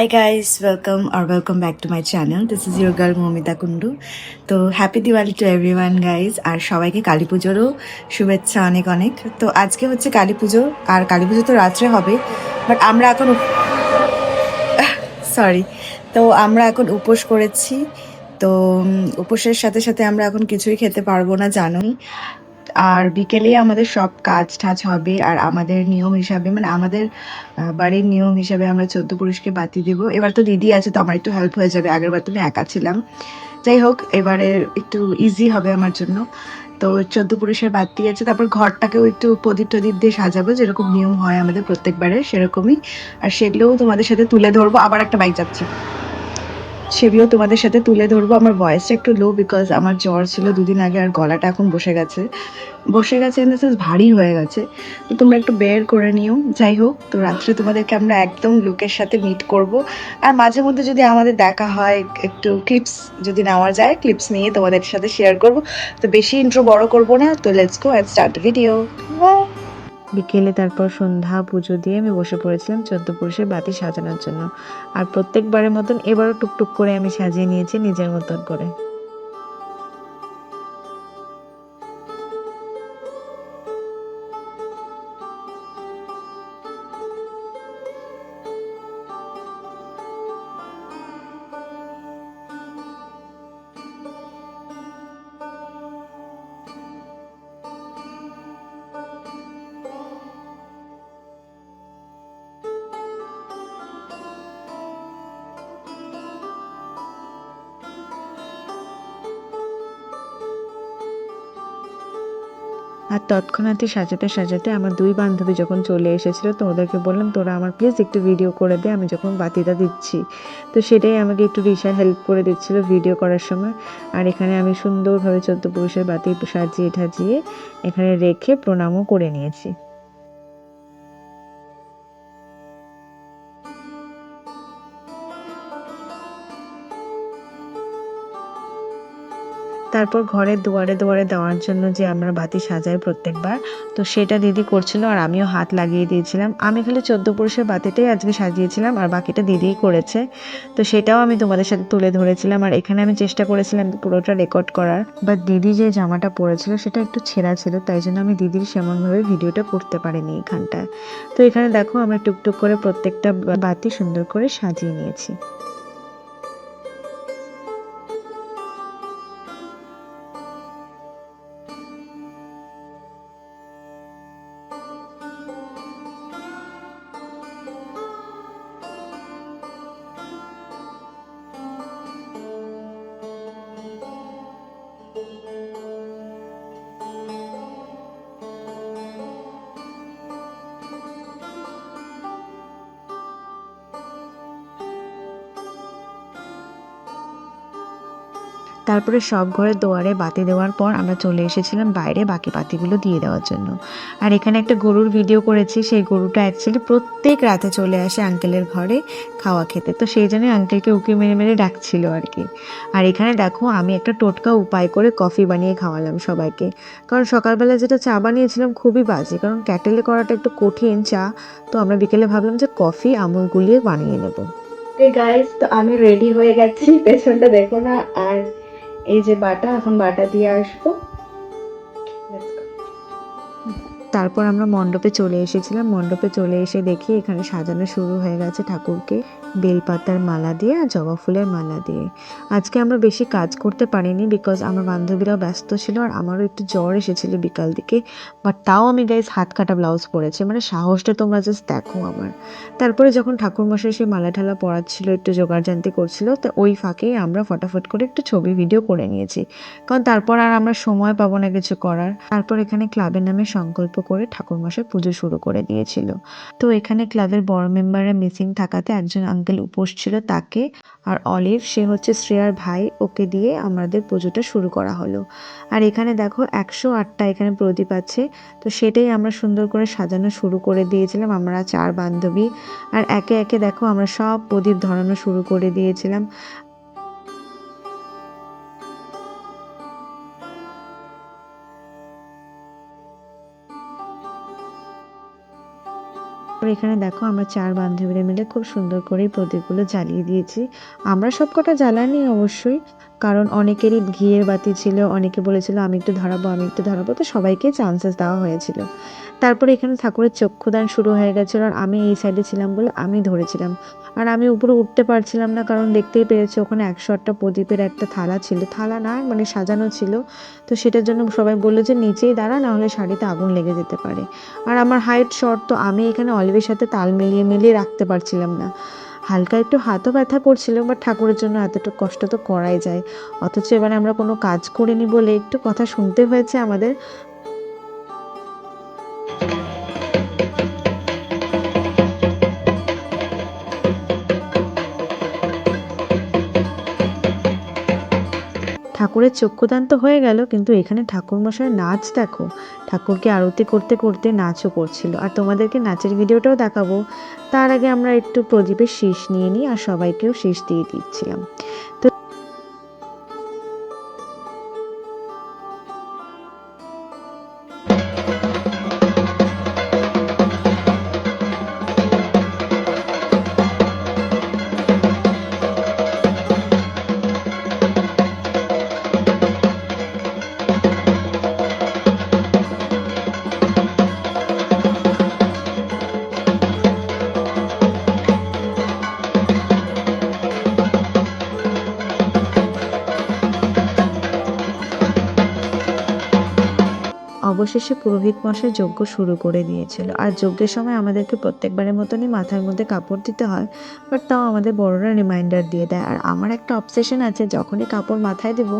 Hi guys, welcome or welcome back to my channel this is your girl Momita Kundu তো happy Diwali to everyone guys আর সবাইকে কালী পুজোরও শুভেচ্ছা অনেক অনেক। তো আজকে হচ্ছে কালী পুজো আর কালী পুজো তো রাত্রে হবে বাট আমরা এখন সরি তো আমরা এখন উপোস করেছি। তো উপোসের সাথে সাথে আমরা এখন কিছুই খেতে পারব না জানোই। আর বিকেলে আমাদের সব কাজ টাজ হবে আর আমাদের নিয়ম হিসাবে মানে আমাদের বাড়ির নিয়ম হিসাবে আমরা চোদ্দ পুরুষকে বাতি দিব। এবার তো দিদি আছে তো আমার একটু হেল্প হয়ে যাবে আগের বার তো আমি একা ছিলাম। যাই হোক, এবারে একটু ইজি হবে আমার জন্য। তো চোদ্দ পুরুষের বাতি আছে, তারপর ঘরটাকেও একটু প্রদীপ টদীপ দিয়ে সাজাবো, যেরকম নিয়ম হয় আমাদের প্রত্যেকবারে সেরকমই। আর সেগুলোও তোমাদের সাথে তুলে ধরবো, আবার একটা বাইক যাচ্ছে সেগুলো তোমাদের সাথে তুলে ধরবো। আমার ভয়েসটা একটু লো বিকজ আমার জ্বর ছিল দুদিন আগে আর গলাটা এখন বসে গেছে। বসে গেছে ইন দ্য সেন্স ভারী হয়ে গেছে। তো তোমরা একটু বের করে নিও। যাই হোক, তো রাত্রে তোমাদেরকে আমরা একদম লুকের সাথে মিট করব। আর মাঝে মধ্যে যদি আমাদের দেখা হয়, একটু ক্লিপস যদি নেওয়া যায় ক্লিপস নিয়ে তোমাদের সাথে শেয়ার করব। তো বেশি ইন্ট্রো বড় করব না, তো let's go and start video বিকেলে তারপর সন্ধ্যা পুজো দিয়ে আমি বসে পড়েছিলাম চোদ্দ পুরুষের বাতি সাজানোর জন্য। আর প্রত্যেকবারের মতন এবারও টুকটুক করে আমি সাজিয়ে নিয়েছি নিজের মতন করে। আর তৎক্ষণাৎই সাজাতে সাজাতে আমার দুই বান্ধবী যখন চলে এসেছিল তো ওদেরকে বললাম, তোরা আমার প্লিজ একটু ভিডিও করে দে, আমি যখন বাতিটা দিচ্ছি। তো সেটাই আমাকে একটু রিসা হেল্প করে দিচ্ছিল ভিডিও করার সময়। আর এখানে আমি সুন্দরভাবে চোদ্দ পুরুষের বাতি সাজিয়ে ঠাজিয়ে এখানে রেখে প্রণামও করে নিয়েছি। তারপর ঘরের দুয়ারে দুয়ারে দেওয়ার জন্য যে আমরা বাতি সাজাই প্রত্যেকবার, তো সেটা দিদি করছিল আর আমিও হাত লাগিয়ে দিয়েছিলাম। আমি খালি চোদ্দ পুরুষের বাতিটাই আজকে সাজিয়েছিলাম আর বাকিটা দিদিই করেছে। তো সেটাও আমি তোমাদের সাথে তুলে ধরেছিলাম আর এখানে আমি চেষ্টা করেছিলাম পুরোটা রেকর্ড করার। বাট দিদি যে জামাটা পরেছিল সেটা একটু ছেঁড়া ছিল, তাই জন্য আমি দিদির সেমনভাবে ভিডিওটা করতে পারিনি এখানটায়। তো এখানে দেখো আমরা টুকটুক করে প্রত্যেকটা বাতি সুন্দর করে সাজিয়ে নিয়েছি। তারপরে সব ঘরের দুয়ারে বাতি দেওয়ার পর আমরা চলে এসেছিলাম বাইরে বাকি বাতিগুলো দিয়ে দেওয়ার জন্য। আর এখানে একটা গরুর ভিডিও করেছি, সেই গরুটা অ্যাকচুয়ালি প্রত্যেক রাতে চলে আসে আঙ্কেলের ঘরে খাওয়া খেতে। তো সেই জন্য আঙ্কেলকে উকি মেরে মেরে ডাকছিল আর কি। আর এখানে দেখো আমি একটা টোটকা উপায় করে কফি বানিয়ে খাওয়ালাম সবাইকে। কারণ সকালবেলা যেটা চা বানিয়েছিলাম খুবই বাজে, কারণ ক্যাটেলে করাটা একটু কঠিন চা। তো আমরা বিকেলে ভাবলাম যে কফি আমুল গুলিয়ে বানিয়ে নেব। গাইস তো আমি রেডি হয়ে গেছি, পেছনটা দেখো না, আর এই যে বাটা, এখন বাটা দিয়ে আসব। তারপর আমরা মণ্ডপে চলে এসেছিলাম। মণ্ডপে চলে এসে দেখি এখানে সাজানো শুরু হয়ে গেছে ঠাকুরকে। বেলপাতার মালা দিয়ে আর জবা ফুলের মালা দিয়ে। আজকে আমরা বেশি কাজ করতে পারিনি বিকজ আমার বান্ধবীরাও ব্যস্ত ছিল আর আমারও একটু জ্বর এসেছিল বিকাল দিকে। বাট তাও আমি গাইজ হাত কাটা ব্লাউজ পরেছি মানে সাহসটা তোমরা জাস্ট দেখো আমার। তারপরে যখন ঠাকুরমশাই সেই মালা ঠালা পড়াচ্ছিল একটু জোগাড়জান্তি করছিল, তো ওই ফাঁকেই আমরা ফটাফট করে একটু ছবি ভিডিও করে নিয়েছি। কারণ তারপর আর আমরা সময় পাবো না কিছু করার। তারপর এখানে ক্লাবের নামে সংকল্প করে ঠাকুরমশাই পুজো শুরু করে দিয়েছিল। তো এখানে ক্লাবের বড় মেম্বাররা মিসিং থাকাতে একজন আঙ্কেল উপোস ছিল তাকে আর অলিভ, সে হচ্ছে শ্রেয়ার ভাই, ওকে দিয়ে আমাদের পুজোটা শুরু করা হলো। আর এখানে দেখো একশো আটটা এখানে প্রদীপ আছে, তো সেটাই আমরা সুন্দর করে সাজানো শুরু করে দিয়েছিলাম আমরা চার বান্ধবী। আর একে একে দেখো আমরা সব প্রদীপ ধরানো শুরু করে দিয়েছিলাম। এখানে দেখো আমরা চার বান্ধবীরা মিলে খুব সুন্দর করে প্রদীপগুলো জ্বালিয়ে দিয়েছি। আমরা সব কটা জ্বালানি অবশ্যই কারণ অনেকেরই ঘিয়ের বাতি ছিল, অনেকে বলেছিল, আমি একটু ধরাবো, আমি একটু ধরাবো। তো সবাইকে চান্সেস দেওয়া হয়েছিল। তারপরে এখানে ঠাকুরের চক্ষুদান শুরু হয়ে গেছিল আর আমি এই সাইডে ছিলাম বলে আমি ধরেছিলাম। আর আমি উপরে উঠতে পারছিলাম না কারণ দেখতেই পেরেছি ওখানে একশো আটটা প্রদীপের একটা থালা ছিল। থালা না মানে সাজানো ছিল। তো সেটার জন্য সবাই বলল যে, নিচেই দাঁড়া নাহলে শাড়িতে আগুন লেগে যেতে পারে। আর আমার হাইট শর্ট তো আমি এখানে অলিভের সাথে তাল মিলিয়ে মিলিয়ে রাখতে পারছিলাম না। হালকা একটু হাতও ব্যথা করছিল বা ঠাকুরের জন্য এতটুকু কষ্ট তো করাই যায়। অথচ এবারে আমরা কোনো কাজ করিনি বলে একটু কথা শুনতে হয়েছে আমাদের। ঠাকুরের চক্ষুদান তো হয়ে গেল, কিন্তু এখানে ঠাকুরমশাই নাচ দেখো। ঠাকুরকে আরতি করতে করতে নাচও করছিল। আর তোমাদেরকে নাচের ভিডিওটাও দেখাবো। তার আগে আমরা একটু প্রদীপের শীষ নিয়ে নিই আর সবাইকেও শীষ দিয়ে দিচ্ছিলাম। তো অবশেষে পুরোহিত মশাই যজ্ঞ শুরু করে দিয়েছিল। আর যজ্ঞের সময় আমাদেরকে প্রত্যেকবারের মতনই মাথার মধ্যে কাপড় দিতে হয় বাট তাও আমাদের বড়রা রিমাইন্ডার দিয়ে দেয়। আর আমার একটা অবসেশন আছে, যখনই কাপড় মাথায় দেবো,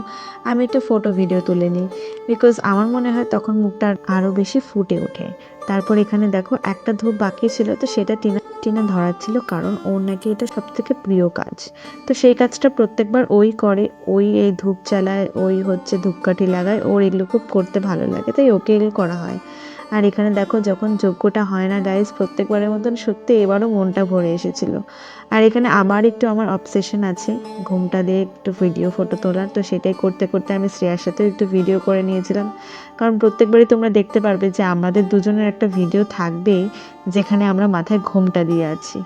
আমি একটা ফটো ভিডিও তুলে নিই বিকজ আমার মনে হয় তখন মুখটা আরও বেশি ফুটে ওঠে। তারপর এখানে দেখো একটা ধূপ বাকি ছিল, তো সেটা টিনা টিনা ধরাচ্ছিল কারণ ওর নাকি এটা সব থেকে প্রিয় কাজ। তো সেই কাজটা প্রত্যেকবার ওই করে, ওই এই ধূপ জ্বালায়, ওই হচ্ছে ধূপকাঠি লাগায়, ওর এগুলো খুব করতে ভালো লাগে, তাই ওকে এগুলো করা হয়। আর এখানে দেখো যখন যজ্ঞটা হয় না গাইজ প্রত্যেকবারের মতন সত্যি এবারও মনটা ভরে এসেছিল। আর এখানে আবার একটু আমার অবসেশন আছে, ঘুমটা দিয়ে একটু ভিডিও ফটো তোলার, তো সেটাই করতে করতে আমি শ্রেয়ার সাথেও একটু ভিডিও করে নিয়েছিলাম। কারণ প্রত্যেকবারই তোমরা দেখতে পারবে যে আমাদের দুজনের একটা ভিডিও থাকবে যেখানে আমরা মাথায় ঘোমটা দিয়ে আছি।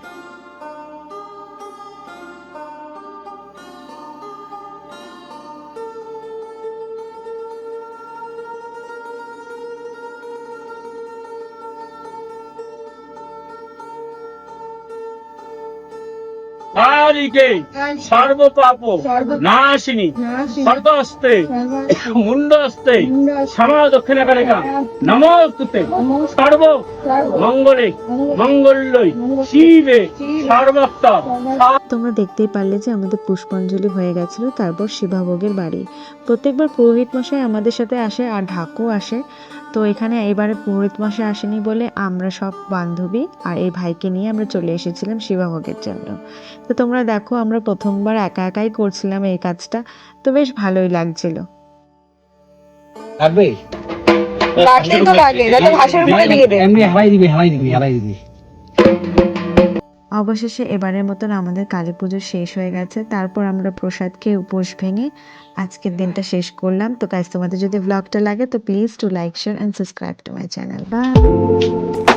সর্বপাপ নাশিনী সর্বস্তে মুন্ডস্তে সমা দক্ষিণ কারিকা নমস্তুতে সর্ব মঙ্গলে মঙ্গলই শিবে সর্বত্র তোমরা দেখতেই পারলে যে আমাদের পুষ্পাঞ্জলি হয়ে গেছিল তারপর শিবাভোগের বাড়ি। প্রত্যেকবার পুরোহিত মশাই আমাদের সাথে আসে আর ঢাকু আসে। তো এখানে এবারে পুরোহিত মাসে আসেনি বলে আমরা সব বান্ধবী আর এই ভাইকে নিয়ে আমরা চলে এসেছিলাম শিবভোগের জন্য। তো তোমরা দেখো আমরা প্রথমবার একা একাই করছিলাম এই কাজটা তো বেশ ভালোই লাগছিল। লাগবে লাগলেই তো লাগে যাতে ভাষার উপরে দিয়ে দে। এমনি হাওয়াই দিবি হাওয়াই দিবি হাওয়াই দিবি। অবশেষে এবারের মতন আমাদের কালী পুজো শেষ হয়ে গেছে। তারপর আমরা প্রসাদ খেয়ে উপোস ভেঙে আজকের দিনটা শেষ করলাম। তো কাজ তোমাদের যদি ব্লগটা লাগে, তো please to like share and subscribe to my channel bye